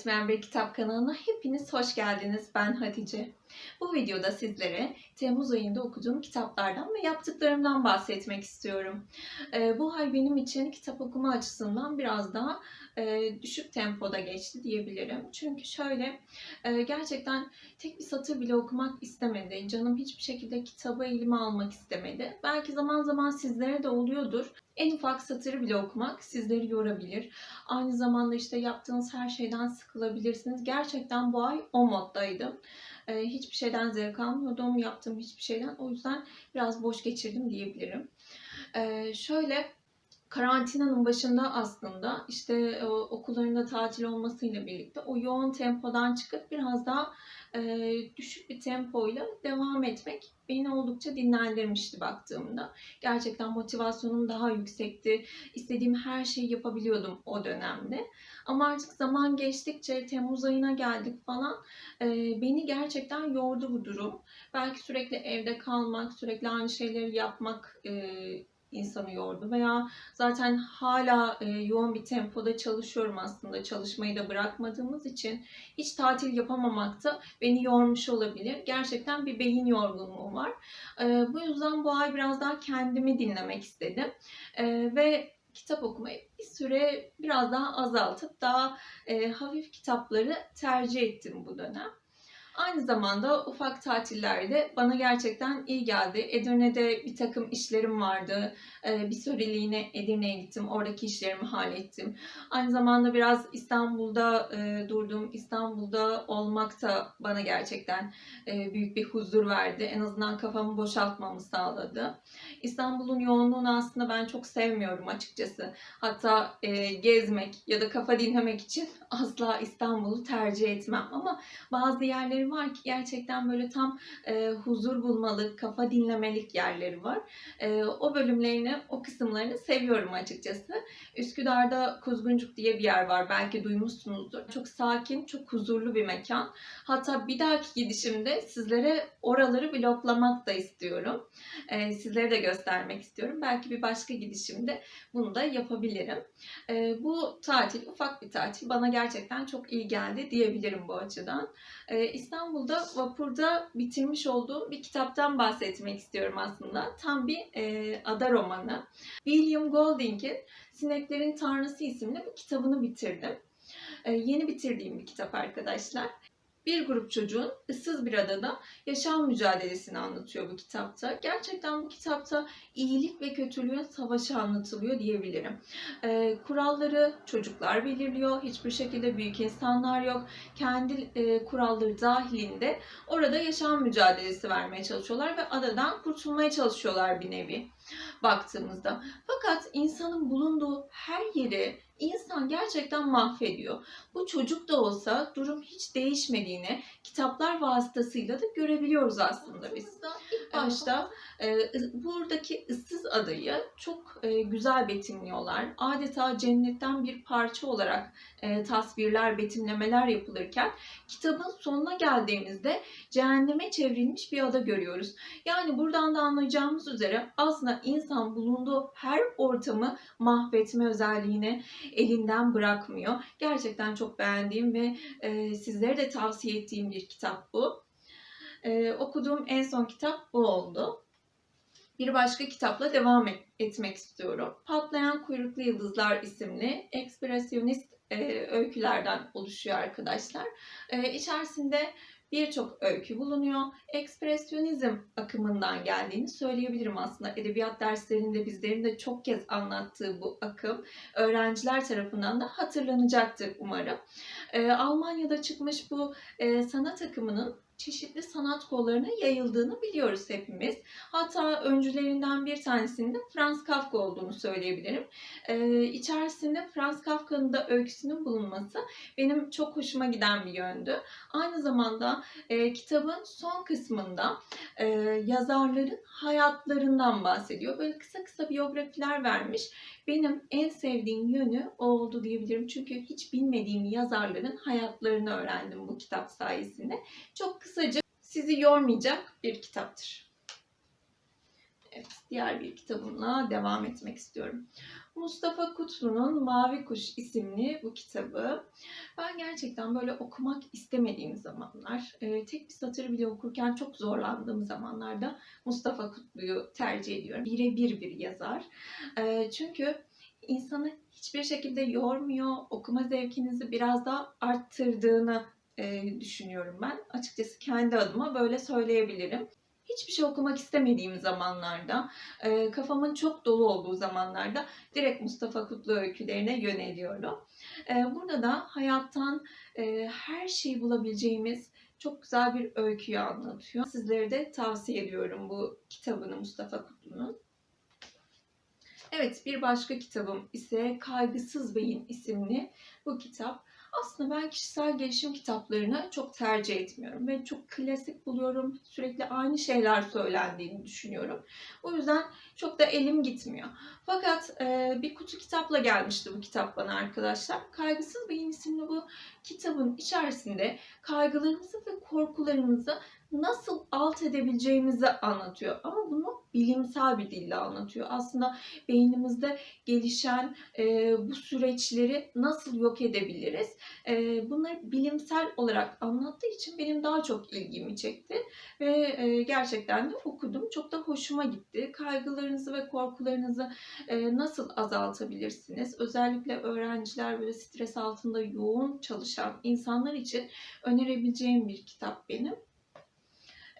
Etmeyen Bir Kitap kanalına hepiniz hoş geldiniz. Ben Hatice. Bu videoda sizlere Temmuz ayında okuduğum kitaplardan ve yaptıklarımdan bahsetmek istiyorum. Ee, bu ay benim için kitap okuma açısından biraz daha e, düşük tempoda geçti diyebilirim. Çünkü şöyle e, gerçekten tek bir satır bile okumak istemedi. Canım hiçbir şekilde kitaba elime almak istemedi. Belki zaman zaman sizlere de oluyordur. En ufak satırı bile okumak sizleri yorabilir. Aynı zamanda işte yaptığınız her şeyden sıkılabilirsiniz. Gerçekten bu ay o moddaydım. Ee, hiçbir şeyden zevk almıyordum. Yaptığım hiçbir şeyden. O yüzden biraz boş geçirdim diyebilirim. Ee, şöyle karantinanın başında aslında işte o, okullarında tatil olmasıyla birlikte o yoğun tempodan çıkıp biraz daha e, düşük bir tempoyla devam etmek beni oldukça dinlendirmişti baktığımda. Gerçekten motivasyonum daha yüksekti. İstediğim her şeyi yapabiliyordum o dönemde. Ama artık zaman geçtikçe Temmuz ayına geldik falan e, beni gerçekten yordu bu durum. Belki sürekli evde kalmak, sürekli aynı şeyleri yapmak e, insanı yordu veya zaten hala e, yoğun bir tempoda çalışıyorum aslında çalışmayı da bırakmadığımız için hiç tatil yapamamak da beni yormuş olabilir. Gerçekten bir beyin yorgunluğu var. E, bu yüzden bu ay biraz daha kendimi dinlemek istedim e, ve kitap okumayı bir süre biraz daha azaltıp daha e, hafif kitapları tercih ettim bu dönem. Aynı zamanda ufak tatillerde bana gerçekten iyi geldi. Edirne'de bir takım işlerim vardı. Ee, bir süreliğine Edirne'ye gittim. Oradaki işlerimi hallettim. Aynı zamanda biraz İstanbul'da e, durdum. İstanbul'da olmak da bana gerçekten e, büyük bir huzur verdi. En azından kafamı boşaltmamı sağladı. İstanbul'un yoğunluğunu aslında ben çok sevmiyorum açıkçası. Hatta e, gezmek ya da kafa dinlemek için asla İstanbul'u tercih etmem. Ama bazı yerleri var ki gerçekten böyle tam e, huzur bulmalık, kafa dinlemelik yerleri var. E, o bölümlerini, o kısımlarını seviyorum açıkçası. Üsküdar'da Kuzguncuk diye bir yer var. Belki duymuşsunuzdur. Çok sakin, çok huzurlu bir mekan. Hatta bir dahaki gidişimde sizlere oraları vloglamak da istiyorum. E, sizlere de göstermek istiyorum. Belki bir başka gidişimde bunu da yapabilirim. E, bu tatil, ufak bir tatil bana gerçekten çok iyi geldi diyebilirim bu açıdan. E, İstanbul'da vapurda bitirmiş olduğum bir kitaptan bahsetmek istiyorum aslında. Tam bir e, ada romanı. William Golding'in Sineklerin Tanrısı isimli bir kitabını bitirdim. E, yeni bitirdiğim bir kitap arkadaşlar. Bir grup çocuğun ıssız bir adada yaşam mücadelesini anlatıyor bu kitapta. Gerçekten bu kitapta iyilik ve kötülüğün savaşı anlatılıyor diyebilirim. E, kuralları çocuklar belirliyor. Hiçbir şekilde büyük insanlar yok. Kendi e, kuralları dahilinde orada yaşam mücadelesi vermeye çalışıyorlar ve adadan kurtulmaya çalışıyorlar bir nevi baktığımızda. Fakat insanın bulunduğu her yeri insan gerçekten mahvediyor. Bu çocuk da olsa durum hiç değişmediğini kitaplar vasıtasıyla da görebiliyoruz aslında biz. İlk başta e, buradaki ıssız adayı çok e, güzel betimliyorlar. Adeta cennetten bir parça olarak e, tasvirler, betimlemeler yapılırken kitabın sonuna geldiğimizde cehenneme çevrilmiş bir ada görüyoruz. Yani buradan da anlayacağımız üzere aslında insan bulunduğu her ortamı mahvetme özelliğini elinden bırakmıyor. Gerçekten çok beğendiğim ve e, sizlere de tavsiye ettiğim bir kitap bu. E, okuduğum en son kitap bu oldu. Bir başka kitapla devam et, etmek istiyorum. Patlayan Kuyruklu Yıldızlar isimli ekspresyonist e, öykülerden oluşuyor arkadaşlar. E, içerisinde birçok öykü bulunuyor. Ekspresyonizm akımından geldiğini söyleyebilirim aslında. Edebiyat derslerinde bizlerin de çok kez anlattığı bu akım öğrenciler tarafından da hatırlanacaktır umarım. E, Almanya'da çıkmış bu e, sanat akımının çeşitli sanat kollarına yayıldığını biliyoruz hepimiz. Hatta öncülerinden bir tanesinin de Franz Kafka olduğunu söyleyebilirim. Ee, içerisinde Franz Kafka'nın da öyküsünün bulunması benim çok hoşuma giden bir yöndü. Aynı zamanda e, kitabın son kısmında e, yazarların hayatlarından bahsediyor. Böyle kısa kısa biyografiler vermiş. Benim en sevdiğim yönü o oldu diyebilirim. Çünkü hiç bilmediğim yazarların hayatlarını öğrendim bu kitap sayesinde. Çok kısaca sizi yormayacak bir kitaptır. Evet, diğer bir kitabımla devam etmek istiyorum. Mustafa Kutlu'nun Mavi Kuş isimli bu kitabı. Ben gerçekten böyle okumak istemediğim zamanlar, e, tek bir satırı bile okurken çok zorlandığım zamanlarda Mustafa Kutlu'yu tercih ediyorum. Birebir bir yazar. E, çünkü insanı hiçbir şekilde yormuyor, okuma zevkinizi biraz daha arttırdığını e, düşünüyorum ben. Açıkçası kendi adıma böyle söyleyebilirim hiçbir şey okumak istemediğim zamanlarda, e, kafamın çok dolu olduğu zamanlarda direkt Mustafa Kutlu öykülerine yöneliyorum. E, burada da hayattan e, her şeyi bulabileceğimiz çok güzel bir öyküyü anlatıyor. Sizlere de tavsiye ediyorum bu kitabını Mustafa Kutlu'nun. Evet bir başka kitabım ise Kaygısız Beyin isimli bu kitap. Aslında ben kişisel gelişim kitaplarını çok tercih etmiyorum ve çok klasik buluyorum. Sürekli aynı şeyler söylendiğini düşünüyorum. O yüzden çok da elim gitmiyor. Fakat e, bir kutu kitapla gelmişti bu kitap bana arkadaşlar. Kaygısız Beyin isimli bu kitabın içerisinde kaygılarımızı ve korkularımızı nasıl alt edebileceğimizi anlatıyor. Ama bunu bilimsel bir dille anlatıyor. Aslında beynimizde gelişen e, bu süreçleri nasıl yok edebiliriz? E, bunları bilimsel olarak anlattığı için benim daha çok ilgimi çekti. Ve e, gerçekten de okudum. Çok da hoşuma gitti. Kaygılarınızı ve korkularınızı e, nasıl azaltabilirsiniz? Özellikle öğrenciler böyle stres altında yoğun çalışan insanlar için önerebileceğim bir kitap benim.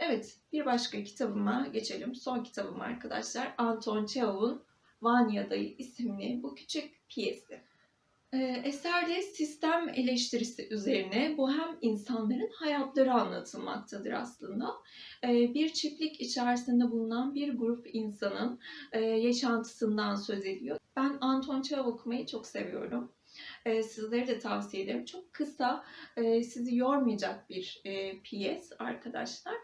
Evet, bir başka kitabıma geçelim. Son kitabım arkadaşlar. Anton Çehov'un Vanya Dayı isimli bu küçük piyesi. Ee, eserde sistem eleştirisi üzerine bu hem insanların hayatları anlatılmaktadır aslında. Ee, bir çiftlik içerisinde bulunan bir grup insanın e, yaşantısından söz ediyor. Ben Anton Çehov okumayı çok seviyorum. Ee, sizlere de tavsiye ederim. Çok kısa, e, sizi yormayacak bir e, piyes arkadaşlar.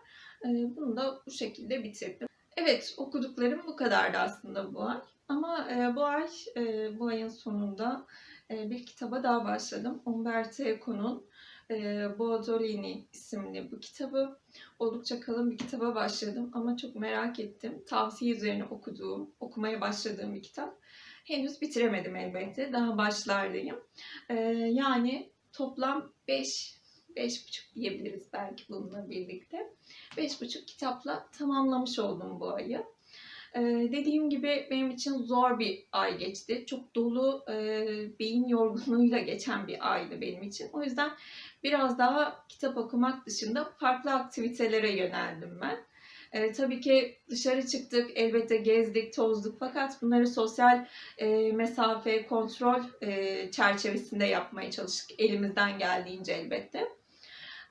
Ee, bunu da bu şekilde bitirdim. Evet okuduklarım bu kadardı aslında bu ay. Ama e, bu ay, e, bu ayın sonunda e, bir kitaba daha başladım. Umberto Eco'nun Baudolini isimli bu kitabı. Oldukça kalın bir kitaba başladım ama çok merak ettim. Tavsiye üzerine okuduğum, okumaya başladığım bir kitap. Henüz bitiremedim elbette. Daha başlardayım. Yani toplam 5 beş buçuk diyebiliriz belki bununla birlikte. Beş buçuk kitapla tamamlamış oldum bu ayı. Ee, dediğim gibi benim için zor bir ay geçti. Çok dolu e, beyin yorgunluğuyla geçen bir aydı benim için. O yüzden biraz daha kitap okumak dışında farklı aktivitelere yöneldim ben. E, tabii ki dışarı çıktık, elbette gezdik, tozduk fakat bunları sosyal e, mesafe, kontrol e, çerçevesinde yapmaya çalıştık elimizden geldiğince elbette.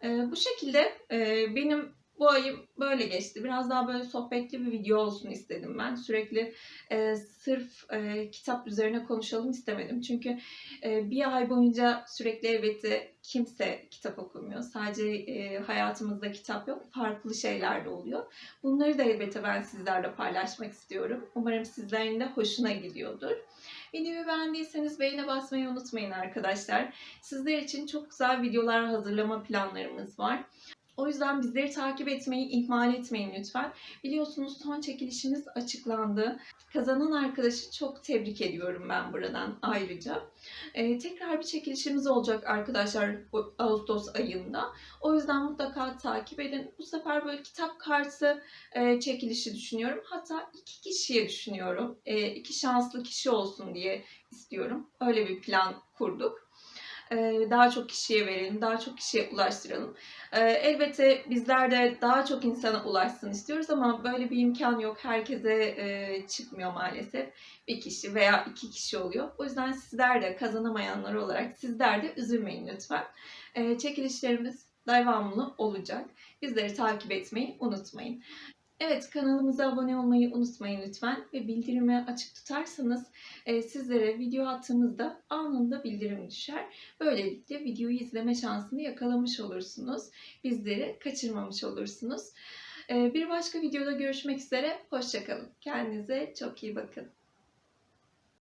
E, bu şekilde e, benim bu ayım böyle geçti. Biraz daha böyle sohbetli bir video olsun istedim ben. Sürekli e, sırf e, kitap üzerine konuşalım istemedim. Çünkü e, bir ay boyunca sürekli elbette kimse kitap okumuyor. Sadece e, hayatımızda kitap yok. Farklı şeyler de oluyor. Bunları da elbette ben sizlerle paylaşmak istiyorum. Umarım sizlerin de hoşuna gidiyordur. Videoyu beğendiyseniz beğene basmayı unutmayın arkadaşlar. Sizler için çok güzel videolar hazırlama planlarımız var. O yüzden bizleri takip etmeyi ihmal etmeyin lütfen. Biliyorsunuz son çekilişimiz açıklandı. Kazanan arkadaşı çok tebrik ediyorum ben buradan ayrıca. Ee, tekrar bir çekilişimiz olacak arkadaşlar Ağustos ayında. O yüzden mutlaka takip edin. Bu sefer böyle kitap kartı e, çekilişi düşünüyorum. Hatta iki kişiye düşünüyorum. E, iki şanslı kişi olsun diye istiyorum. Öyle bir plan kurduk. Ee, daha çok kişiye verelim, daha çok kişiye ulaştıralım. Ee, elbette bizler de daha çok insana ulaşsın istiyoruz ama böyle bir imkan yok. Herkese e, çıkmıyor maalesef. Bir kişi veya iki kişi oluyor. O yüzden sizler de kazanamayanlar olarak sizler de üzülmeyin lütfen. Ee, çekilişlerimiz devamlı olacak. Bizleri takip etmeyi unutmayın. Evet kanalımıza abone olmayı unutmayın lütfen ve bildirimi açık tutarsanız e, sizlere video attığımızda anında bildirim düşer. Böylelikle videoyu izleme şansını yakalamış olursunuz. Bizleri kaçırmamış olursunuz. E, bir başka videoda görüşmek üzere. Hoşçakalın. Kendinize çok iyi bakın.